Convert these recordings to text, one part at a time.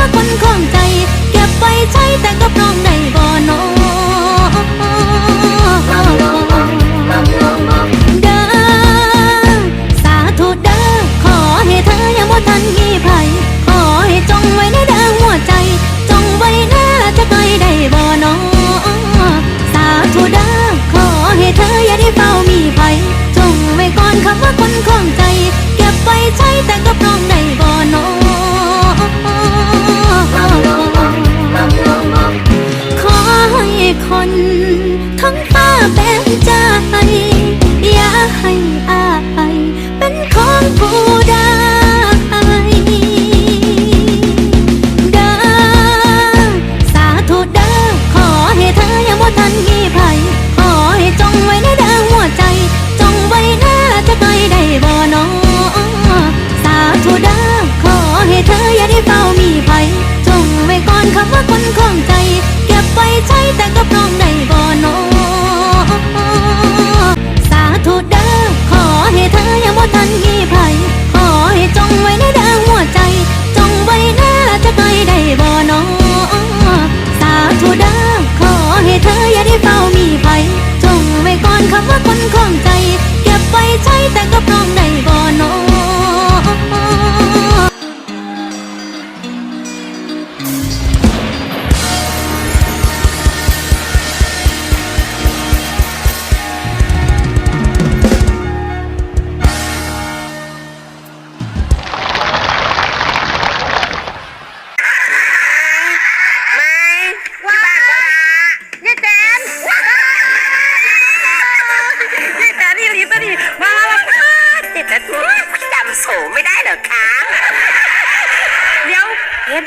ว้ก่อนคำว่าคนของใจ เก็บไว้ใช้แต่ก็พร้องได้บ่นอเด้อสาธุเด้อขอให้เธอยังบ่ทันมีภัยขอให้จงไว้ในเด้อหัวใจ จงไว้หน้าจะไกลได้บ่นอสาธุเด้อขอให้เธออย่าได้เฝ้ามีภัยจงไว้ก่อนคำว่าคนของใจ แต่ก็พร้องได้บ่นอสาธุเด้อขอให้เธอยังบ่ทันมีภัยขอให้จงไว้ในเด้อหัวใจ จงไว้หน้าจะไกลได้บ่นอสาธุเด้อขอให้เธออย่าได้เฝ้ามีภัยจงไว้ก่อนคำว่าคนของใจ เก็บไว้ใช้แต่ก็พร้องได้บ่นอ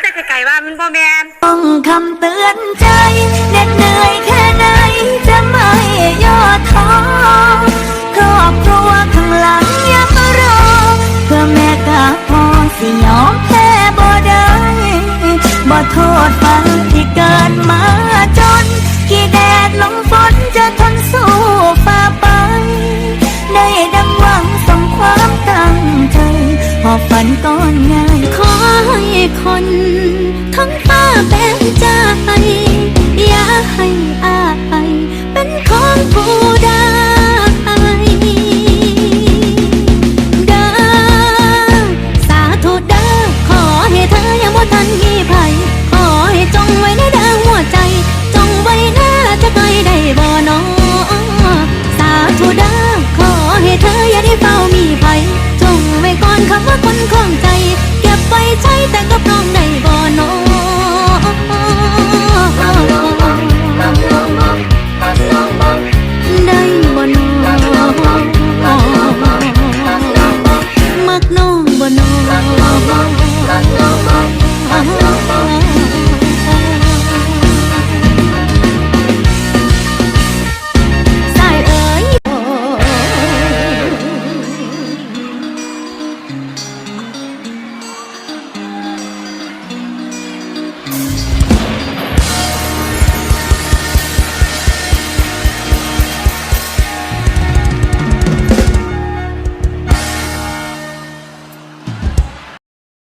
แต่ไกลๆว่ามันบ่แมนต้องคำเตือนใจเหน็ดเหนื่อยแค่ไหน คน ทั้งฟ้าเป็นใจอย่าให้อายเป็นของผู้ใดเด้อสาธุด้อขอให้เธอยังบ่ทันมีภัยขอให้จงไว้ในเด้อหัวใจจงไว้หน้าจะไกลได้บ่นอสาธุด้อขอให้เธออย่าได้เฝ้ามีภัยจงไว้ก่อนคำว่าคนของใจ ใช้แต่ก็พร้องได้บ่